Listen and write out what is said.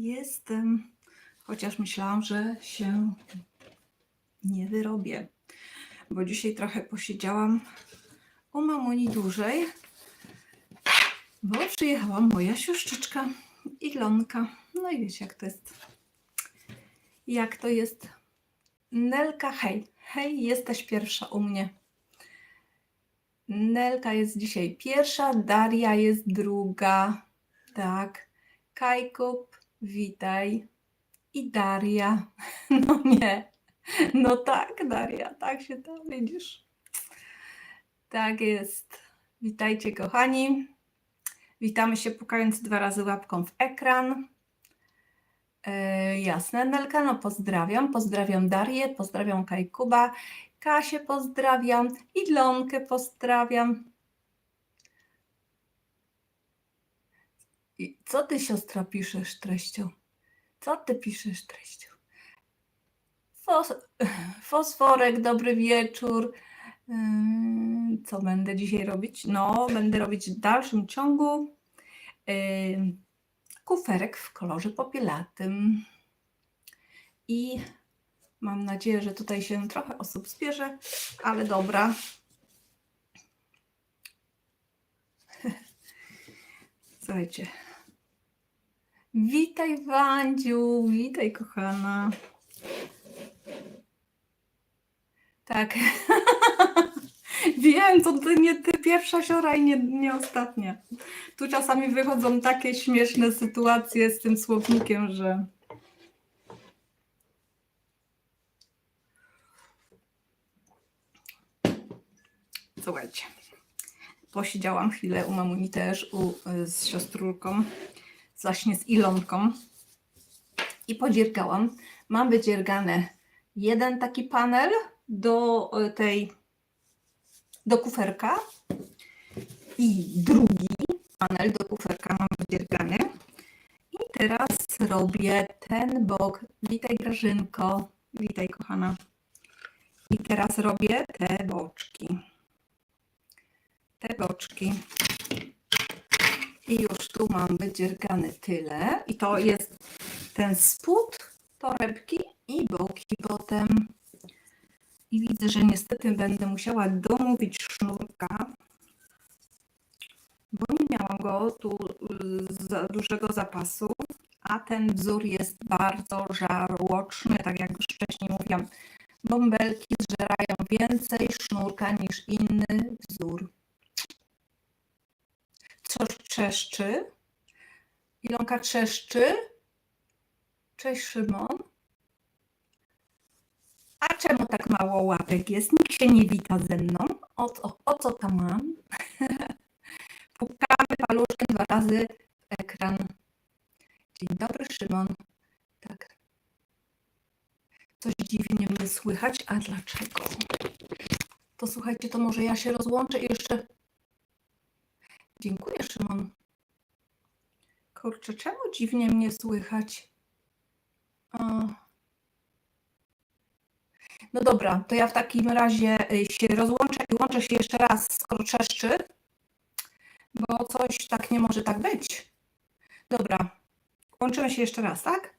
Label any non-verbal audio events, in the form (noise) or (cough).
Jestem, chociaż myślałam, że się nie wyrobię, bo dzisiaj trochę posiedziałam u mamuni dłużej, bo przyjechała moja siostrzyczka Ilonka. No i wiecie, jak to jest. Jak to jest. Nelka, hej, hej, jesteś pierwsza u mnie. Nelka jest dzisiaj pierwsza, Daria jest druga. Tak. Kajkup, witaj. I Daria. (laughs) No nie. No tak, Daria, tak się tam widzisz. Tak jest. Witajcie, kochani. Witamy się pukając dwa razy łapką w ekran. E, jasne, Nelka, no pozdrawiam. Pozdrawiam Darię, pozdrawiam Kajkuba, Kasię pozdrawiam, Ilonkę pozdrawiam. I co ty, siostra, piszesz treścią? Co ty piszesz treścią? Fos fosforek, dobry wieczór. Co będę dzisiaj robić? No, będę robić w dalszym ciągu kuferek w kolorze popielatym. I mam nadzieję, że tutaj się trochę osób zbierze, ale dobra. (laughs) Słuchajcie. Witaj, Wandziu, witaj, kochana. Tak. (laughs) Wiem, to nie ty pierwsza siora i nie, nie ostatnia. Tu czasami wychodzą takie śmieszne sytuacje z tym słownikiem, że. Słuchajcie. Posiedziałam chwilę u mamuni też, u, z siostrulką, właśnie z Ilonką i podziergałam. Mam wydziergane jeden taki panel do e, tej, do kuferka i drugi panel do kuferka mam wydziergany. I teraz robię ten bok. Witaj Grażynko, witaj kochana. I teraz robię te boczki. Te boczki. I już tu mam wydziergane tyle. I to jest ten spód torebki i boki potem. I widzę, że niestety będę musiała domówić sznurka, bo nie miałam go tu y, za dużego zapasu, a ten wzór jest bardzo żarłoczny, tak jak już wcześniej mówiłam. Bąbelki zżerają więcej sznurka niż inny wzór. Trzeszczy? Ilonka trzeszczy? Cześć Szymon. A czemu tak mało łapek jest? Nikt się nie wita ze mną. O, co- o co tam mam? (laughs) Pukamy paluszkiem dwa razy w ekran. Dzień dobry, Szymon. Tak. Coś dziwnie mnie słychać, a dlaczego? To słuchajcie, to może ja się rozłączę i jeszcze. Dziękuję, Szymon. Kurczę, czemu dziwnie mnie słychać? O. No dobra, to ja w takim razie y, się rozłączę i łączę się jeszcze raz, skoro trzeszczy, bo coś tak nie może tak być. Dobra, łączymy się jeszcze raz, tak?